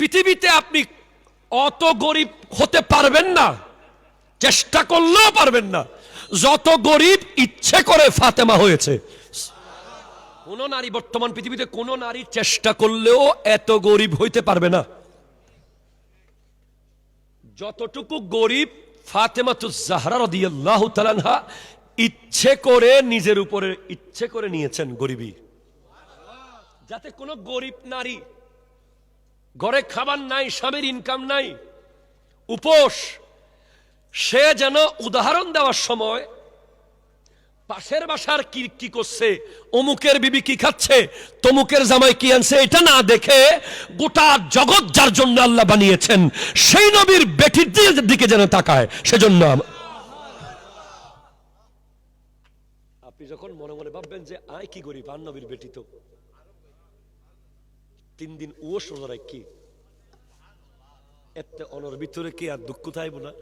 পৃথিবীতে আপনি অত গরিব হতে পারবেন না, চেষ্টা করলেও পারবেন না। যত গরিব ইচ্ছে করে ফাতেমা হয়েছে, কোন নারী বর্তমান পৃথিবীতে কোন নারী চেষ্টা করলেও এত গরিব হইতে পারবে না। যতটুকু গরিব ফাতেমা তু জাহরা রদিয়াল্লাহু তাআলাহা ইচ্ছে করে নিজের উপরে ইচ্ছে করে নিয়েছেন গরিবী। যাতে কোনো গরিব নারী ঘরে খাবার নাই, স্বামীর ইনকাম নাই। উপোস। সে যেন উদাহরণ দেওয়ার সময় পাশের বাসার কি কি করছে? অমুকের বিবি কি খাচ্ছে? তমুকের জামাই কি আনছে? এটা না দেখে গোটা জগৎ যার জন্য আল্লাহ বানিয়েছেন, সেই নবীর বেটির দিকে যেন তাকায়, সেজন্য আপনি যখন মনে মনে ভাববেন যে আয় কি গরিব, আর নবীর বেটি তো। তিন দিন ও সোজা কি? এতে অনর ভিতরে কি আর দুঃখ থাইব না?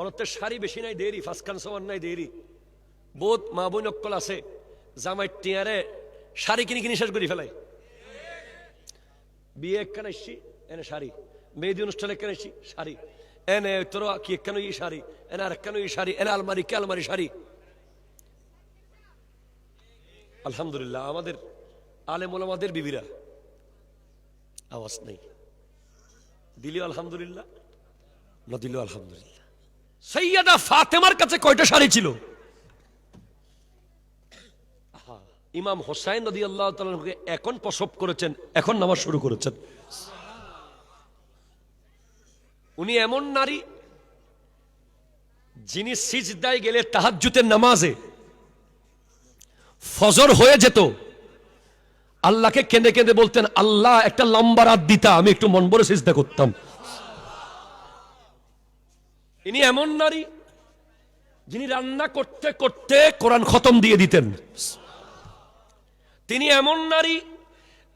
অনতে শাড়ি বেশি নাই, দেরি ফাঁসখান সমান নাই, দেরি। বোধ মা বোন অক্কল আছে জামাই টিয়ারে শাড়ি কিনে কিনে শেষ করে ফেলাই। বিয়ে একখান এসছি, এনে শাড়ি। মেহেদি অনুষ্ঠানে একখান এসছি, শাড়ি। এনে তোর কি একখান ই শাড়ি, এনে আর একখান ই শাড়ি, এনে আলমারি, কে আলমারি শাড়ি? আলহামদুলিল্লাহ, আমাদের আলেম ওলামাদের বিবিরা। আওয়াজ নেই। দিলিও আলহামদুলিল্লাহ না দিলিও আলহামদুলিল্লাহ। সৈয়দা ফাতেমার কাছে কয়টা শাড়ি ছিল? ইমাম হোসাইন নদী আল্লাহ তালকে এখন প্রসব করেছেন, এখন নামাজ শুরু করেছেন। উনি এমন নারী যিনি সিজদায় গেলে তাহাজ্জুতের নামাজে ফজর হয়ে যেত আল্লাহকে কেঁদে কেঁদে বলতেন, আল্লাহ, একটা লম্বা রাত দিতা আমি একটু মন ভরে সিজদা করতাম। ইনি এমন নারী, যিনি রান্না করতে করতে কোরআন খতম দিয়ে দিতেন। তিনি এমন নারী,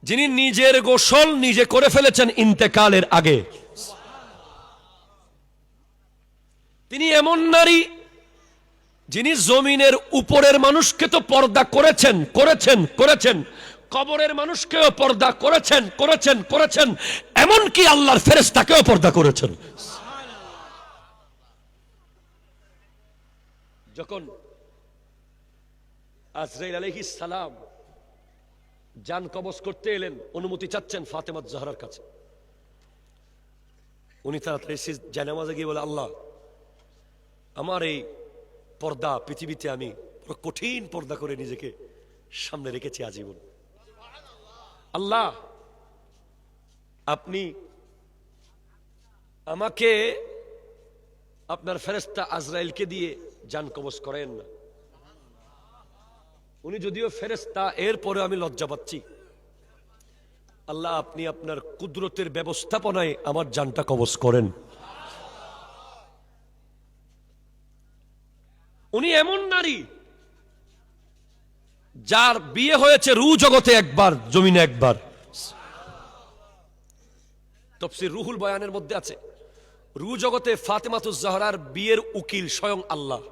যিনি নিজের গোসল নিজে করে ফেলেছেন ইন্তেকালের আগে। তিনি এমন নারী, যিনি জমিনের উপরের মানুষকে তো পর্দা করেছেন করেছেন করেছেন। কবরের মানুষকেও পর্দা করেছেন করেছেন করেছেন। এমনকি আল্লাহর ফেরেস্তাকেও পর্দা করেছেন। যখন আজরাইল আলহিস সালাম যান কবজ করতে এলেন, অনুমতি চাচ্ছেন ফাতেমাত জাহরার কাছে। উনি তাড়াতাড়ি জানামাজে গিয়ে বলে, আল্লাহ, আমার এই পর্দা পৃথিবীতে আমি কঠিন পর্দা করে নিজেকে সামনে রেখেছি আজীবন। আল্লাহ, আপনি আমাকে আপনার ফেরেস্তা আজরাইলকে দিয়ে যান কবজ করেন উনি যদিও ফেরেস্তা এরপরে আমি লজ্জা পাচ্ছি। আল্লাহ, আপনি আপনার কুদরতের ব্যবস্থাপনায় আমার জানটা কবজ করেন। উনি এমন নারী যার বিয়ে হয়েছে রু জগতে একবার, জমিনে একবার। তফসির রুহুল বয়ানের মধ্যে আছে, রু জগতে ফাতেমাতুজ জাহরার বিয়ের উকিল স্বয়ং আল্লাহ।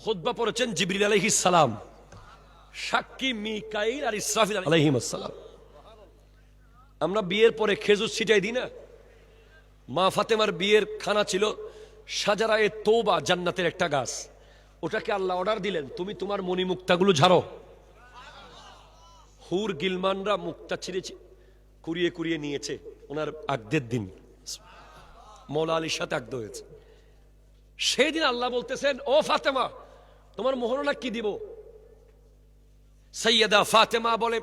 খুতবা পড়েছেন জিবরিল আলাইহিস সালাম, সাক্ষী মিকাইল আর ইসরাফিল আলাইহিম আসসালাম। আমরা বিয়ের পরে খেজুর ছিটাই দিই না? মা ফাতেমার বিয়ের খানা ছিল সাজারায়ে তোবা, জান্নাতের একটা গাছ। ওটাকে আল্লাহ অর্ডার দিলেন, তুমি তোমার মণি মুক্তাগুলো ঝাড়ো। হুর গিলমানরা মুক্তা ছিঁড়েছে, কুড়িয়ে কুড়িয়ে নিয়েছে ওনার আগদের দিন। মৌলা আলীর সাথে আগদ হয়েছে। সেই দিন আল্লাহ বলতেছেন, ও ফাতেমা, তোমার মোহরনা কি দিব? সৈয়দা ফাতেমা বলে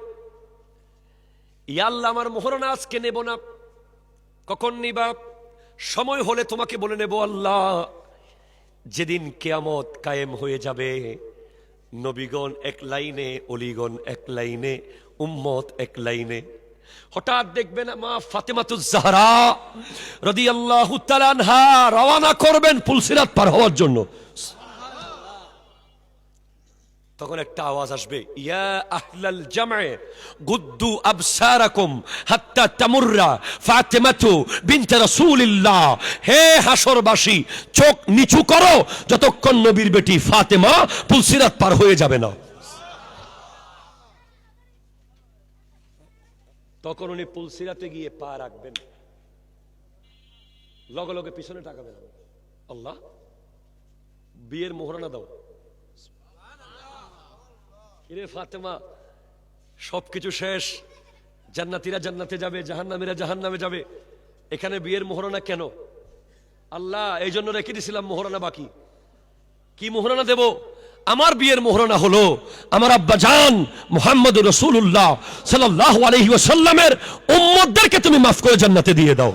ইয়া আল্লাহ, আমার মোহরনা আজকে নেব না। কখন নিবা? সময় হলে তোমাকে বলে নেব, আল্লাহ। যেদিন কেয়ামত কায়েম হয়ে যাবে, নবীগণ এক লাইনে, অলিগণ এক লাইনে, উম্মত এক লাইনে। হঠাৎ দেখবেন মা ফাতেমাতুজাহারা রদি আল্লাহ রওনা করবেন পুলসিরাত পার হওয়ার জন্য। তখন একটা আওয়াজ আসবে, ইয়া আহলাল জামে গুদ্দু আবসারাকুম হাত্তা তামুররা ফাতেমাতু বিনতে রাসূলিল্লাহ। হে হাসরবাসী চোখ নিচু করো, যতক্ষণ নবীর বেটি ফাতেমা পুলসিরাত পার হয়ে যাবে না। তখন উনি পুলসিরাতে গিয়ে পা রাখবেন। লগে লগে পিছনে তাকাবেন। আল্লাহ, বিয়ের মোহরানা দাও। কিরে ফাতেমা, সবকিছু শেষ। জান্নাতিরা জান্নাতে যাবে, জাহান্নামীরা জাহান্নামে যাবে। এখানে বিয়ের মোহরানা কেন? আল্লাহ, এই জন্য রেখে দিয়েছিলাম মোহরানা বাকি। কি মোহরানা দেব? আমার বিয়ের মোহরানা হলো আমার আব্বা জান মোহাম্মদ রসুল্লাহ সাল্লাহ আলহি ওসাল্লামের উম্মদদেরকে তুমি মাফ করে জান্নাতে দিয়ে দাও।